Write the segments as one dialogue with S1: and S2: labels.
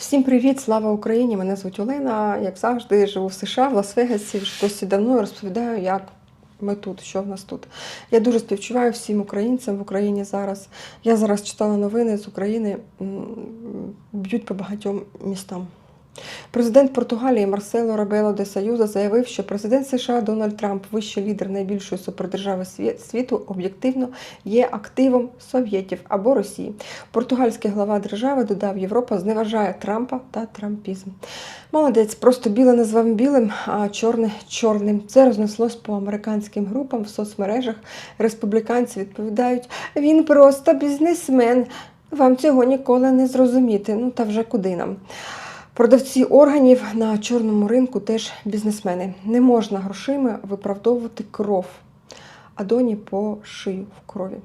S1: Всім привіт, слава Україні! Мене звуть Олена. Як завжди, живу в США, в Лас-Вегасі. Досить давно розповідаю, як ми тут, що в нас тут. Я дуже співчуваю всім українцям в Україні зараз. Я зараз читала новини з України, б'ють по багатьом містам. Президент Португалії Марсело Рабело де Саюза заявив, що президент США Дональд Трамп, вищий лідер найбільшої супердержави світу, об'єктивно є активом совєтів або Росії. Португальський глава держави додав, Європа зневажає Трампа та трампізм. Молодець, просто біле назвав білим, а чорне чорним. Це рознеслось по американським групам в соцмережах. Республіканці відповідають: він просто бізнесмен. Вам цього ніколи не зрозуміти. Ну та вже куди нам. Продавці органів на чорному ринку теж бізнесмени. Не можна грошима виправдовувати кров, а доні по шию в крові.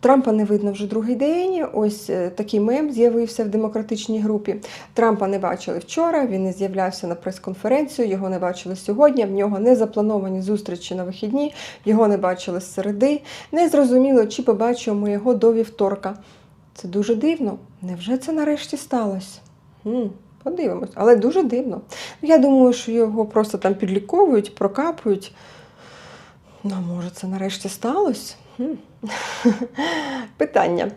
S1: Трампа не видно вже другий день. Ось е, такий мем з'явився в демократичній групі. Трампа не бачили вчора, він не з'являвся на прес-конференцію, його не бачили сьогодні. В нього не заплановані зустрічі на вихідні, його не бачили з середи. Не зрозуміло, чи побачимо його до вівторка. Це дуже дивно. Невже це нарешті сталося? Подивимось, але дуже дивно. Ну, Я думаю, що його просто там підліковують, прокапують. Ну, може, це нарешті сталося? Питання.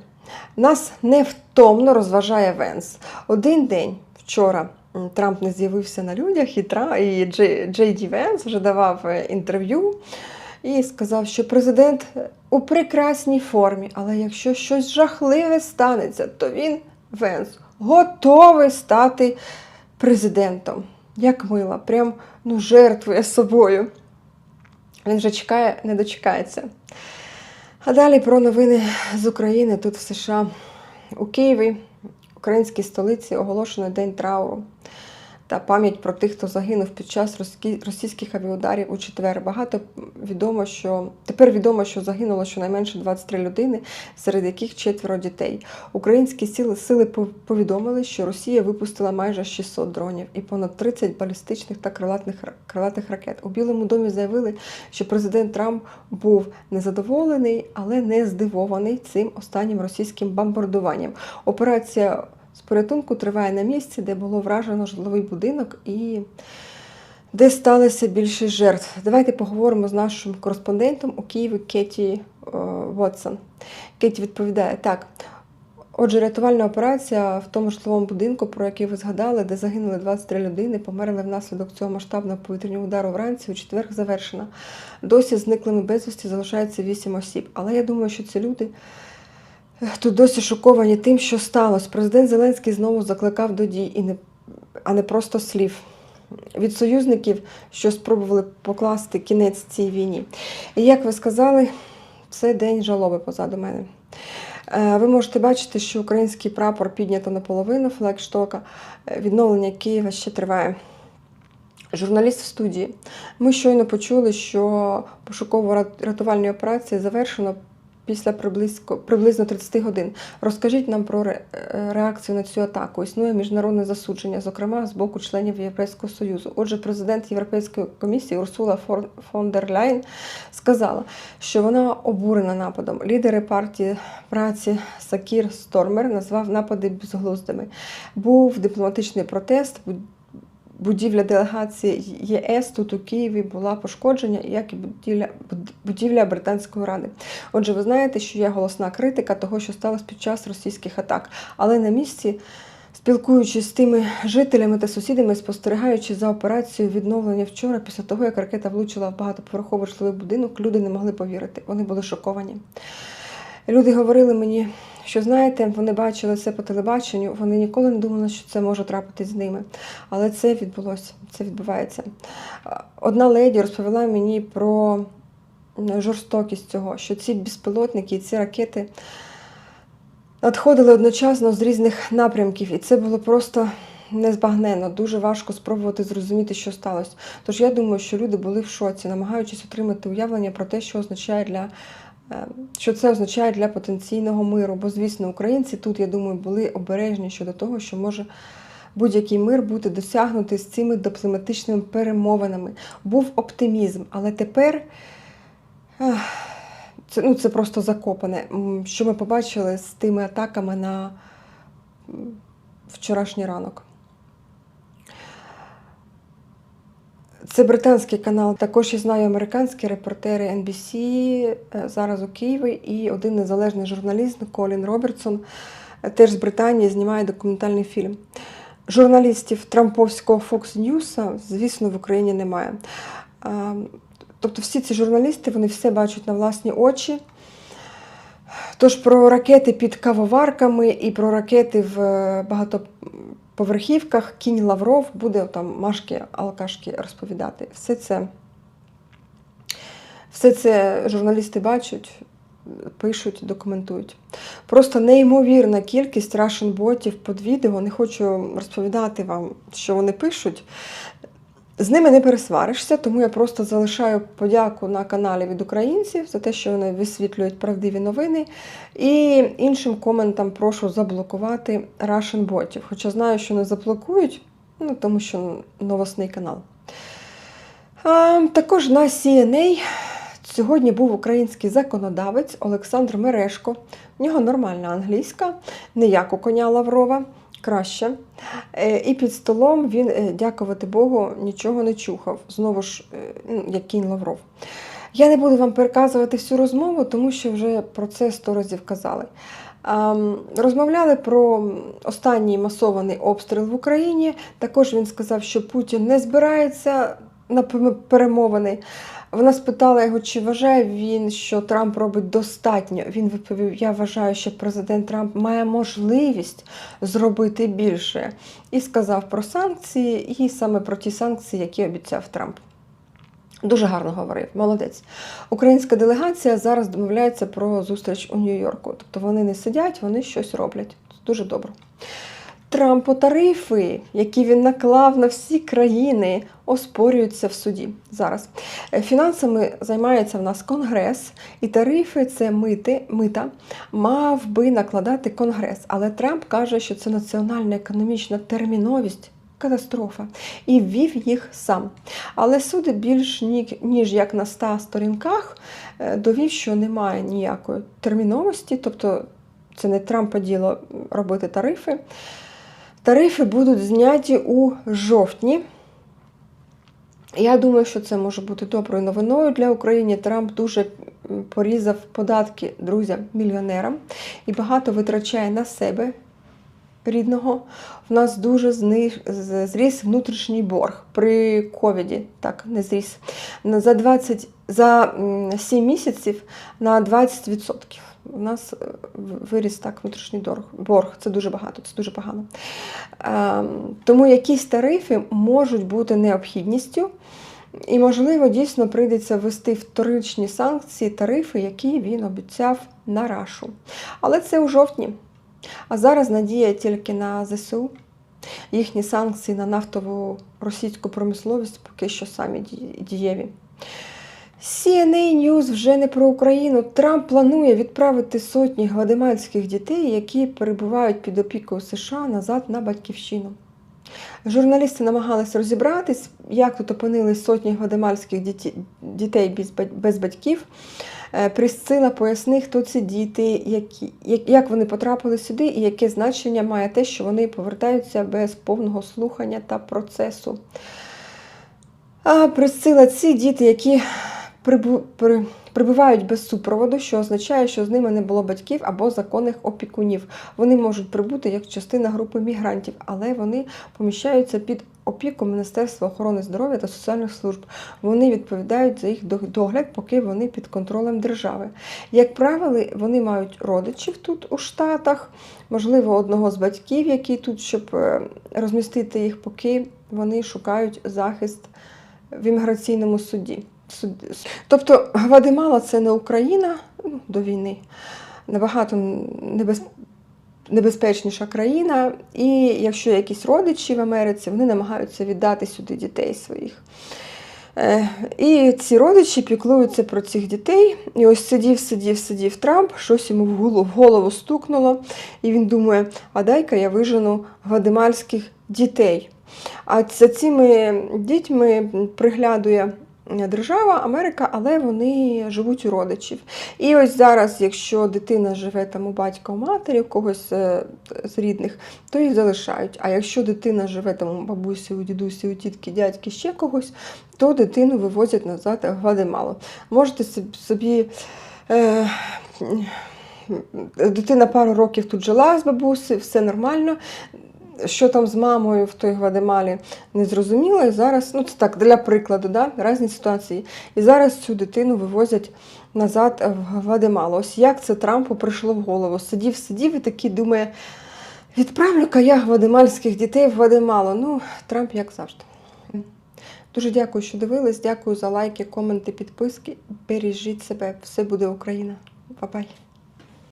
S1: Нас невтомно розважає Венс. Один день вчора Трамп не з'явився на людях, і, Тра... і Джей... Ді Венс вже давав е, інтерв'ю і сказав, що президент у прекрасній формі, але якщо щось жахливе станеться, то він Венс готовий стати президентом. Як мила, прям ну, жертвує собою. Він вже чекає, не дочекається. А далі про новини з України тут в США. У Києві, українській столиці, оголошено День трауру та пам'ять про тих, хто загинув під час російських авіаударів у четвер. Багато відомо, що тепер відомо, що загинуло щонайменше 23 людини, серед яких четверо дітей. Українські сили, сили повідомили, що Росія випустила майже 600 дронів і понад 30 балістичних та крилатних, крилатих ракет. У Білому домі заявили, що президент Трамп був незадоволений, але не здивований цим останнім російським бомбардуванням. Операція з порятунку триває на місці, де було вражено житловий будинок і де сталося більше жертв. Давайте поговоримо з нашим кореспондентом у Києві Кеті е, Вотсон. Кеті відповідає так. Отже, рятувальна операція в тому житловому будинку, про який ви згадали, де загинули 23 людини, померли внаслідок цього масштабного повітряного удару вранці у четвер завершена. Досі зниклими безвісті залишається 8 осіб. Але я думаю, що ці люди тут досі шоковані тим, що сталося. Президент Зеленський знову закликав до дій, і не, а не просто слів. Від союзників, що спробували покласти кінець цій війні. І як ви сказали, це день жалоби позаду мене. Е, Ви можете бачити, що український прапор піднято наполовину флагштока. Е, Відновлення Києва ще триває. Журналіст в студії. Ми щойно почули, що пошуково-рятувальні операції завершено після приблизько, приблизно 30 годин. Розкажіть нам про е, реакцію на цю атаку. Існує міжнародне засудження, зокрема з боку членів Європейського Союзу. Отже, президент Європейської комісії Урсула фон дер Ляйн сказала, що вона обурена нападом. Лідери партії праці Сакір Стормер назвав напади безглуздими. Був дипломатичний протест. Буд- Будівля делегації ЄС тут у Києві була пошкоджена, як і будівля, будівля Британської ради. Отже, ви знаєте, що є голосна критика того, що сталося під час російських атак. Але на місці, спілкуючись з тими жителями та сусідами, спостерігаючи за операцією відновлення вчора, після того, як ракета влучила в багатоповерховий житловий будинок, люди не могли повірити. Вони були шоковані. Люди говорили мені, що знаєте, вони бачили це по телебаченню, вони ніколи не думали, що це може трапитись з ними. Але це відбулося, це відбувається. Одна леді розповіла мені про жорстокість цього, що ці безпілотники і ці ракети надходили одночасно з різних напрямків, і це було просто незбагненно. Дуже важко спробувати зрозуміти, що сталося. Тож я думаю, що люди були в шоці, намагаючись отримати уявлення про те, що означає для. Е, Що це означає для потенційного миру? Бо, звісно, українці тут, я думаю, були обережні щодо того, що може будь-який мир бути досягнутий з цими дипломатичними перемовинами. Був оптимізм, але тепер це, ну, це просто закопане. Що ми побачили з тими атаками на вчорашній ранок. Це британський канал. Також я знаю американські репортери NBC е, зараз у Києві і один незалежний журналіст Колін Робертсон е, теж з Британії знімає документальний фільм. Журналістів Трамповського Fox News, звісно, в Україні немає. Тобто всі ці журналісти вони все бачать на власні очі. Тож про ракети під кавоварками і про ракети в е, багатоповерхівках кінь Лавров буде там Машки Алкашки розповідати. Все це, все це журналісти бачать, пишуть, документують. Просто неймовірна кількість Russian ботів під відео. Не хочу розповідати вам, що вони пишуть. З ними не пересваришся, тому я просто залишаю подяку на каналі від українців за те, що вони висвітлюють правдиві новини. І іншим коментам прошу заблокувати Russian ботів. Хоча знаю, що не заблокують, ну тому що новосний канал. А, також на CNA сьогодні був український законодавець Олександр Мерешко. В нього нормальна англійська, не як у коня Лаврова краще. Е, І під столом він, е, дякувати Богу, нічого не чухав. Знову ж, е, ну, як кінь Лавров. Я не буду вам переказувати всю розмову, тому що вже про це сто разів казали. Розмовляли про останній масований обстріл в Україні. Також він сказав, що Путін не збирається на перемовини. Вона спитала його, чи вважає він, що Трамп робить достатньо. Він відповів: Я вважаю, що президент Трамп має можливість зробити більше. І сказав про санкції, і саме про ті санкції, які обіцяв Трамп. Дуже гарно говорив, молодець. Українська делегація зараз домовляється про зустріч у Нью-Йорку. Тобто вони не сидять, вони щось роблять. Дуже добре. Трампо-тарифи, які він наклав на всі країни, оспорюються в суді зараз. Е, Фінансами займається в нас Конгрес, і тарифи це мити, мита мав би накладати Конгрес. Але Трамп каже, що це національна економічна терміновість. Катастрофа і ввів їх сам. Але суд більш ні- ніж як на 100 сторінках е, довів, що немає ніякої терміновості, тобто це не Трампа діло робити тарифи. Тарифи будуть зняті у жовтні. Я думаю, що це може бути доброю новиною для України. Трамп дуже порізав податки друзям, мільйонерам і багато витрачає на себе рідного. В нас дуже зріс внутрішній борг при ковіді. Так, не зріс. За 20, за м, 7 місяців на 20%. У нас е, виріс так внутрішній борг. Це дуже багато, це дуже погано. Ем, Тому якісь тарифи можуть бути необхідністю. І, можливо, дійсно прийдеться ввести вторичні санкції, тарифи, які він обіцяв на рашу. Але це у жовтні. А зараз надія тільки на ЗСУ. Їхні санкції на нафтову російську промисловість поки що самі дієві. CNA News вже не про Україну. Трамп планує відправити сотні гватемальських дітей, які перебувають під опікою США назад на батьківщину. Журналісти намагалися розібратись, як тут опинились сотні гватемальських діті- дітей без батьків. Е, Присцила поясни, хто ці діти, які, як- вони потрапили сюди, і яке значення має те, що вони повертаються без повного слухання та процесу. А Присцила ці діти, які прибувають без супроводу, що означає, що з ними не було батьків або законних опікунів. Вони можуть прибути як частина групи мігрантів, але вони поміщаються під опіку Міністерства охорони здоров'я та соціальних служб. Вони відповідають за їх догляд, поки вони під контролем держави. Як правило, вони мають родичів тут у Штатах, можливо, одного з батьків, який тут, щоб е, розмістити їх, поки вони шукають захист в імміграційному суді. Тобто Гватемала це не Україна ну, до війни, набагато небез... небезпечніша країна. І якщо якісь родичі в Америці, вони намагаються віддати сюди дітей своїх. Е, І ці родичі піклуються про цих дітей. І ось сидів, сидів, сидів Трамп, щось йому в голову, стукнуло, і він думає: а дай-ка я вижену гватемальських дітей. А за цими дітьми приглядує держава, Америка, але вони живуть у родичів. І ось зараз, якщо дитина живе там у батька, у матері, у когось е, з рідних, то їх залишають. А якщо дитина живе там у бабусі, у дідусі, у тітки, дядьки, ще когось, то дитину вивозять назад в Гватемалу. Можете собі-. Е, Дитина пару років тут жила з бабусею, все нормально. Що там з мамою в той Гвадемалі не зрозуміло. І зараз, ну це так, для прикладу, да, різні ситуації. І зараз цю дитину вивозять назад в Гвадемалу. Ось як це Трампу прийшло в голову. Сидів, сидів і такий думає, відправлю-ка я гвадемальських дітей в Гвадемалу. Ну, Трамп як завжди. Дуже дякую, що дивились. Дякую за лайки, коменти, підписки. Бережіть себе. Все буде Україна. Па-бай.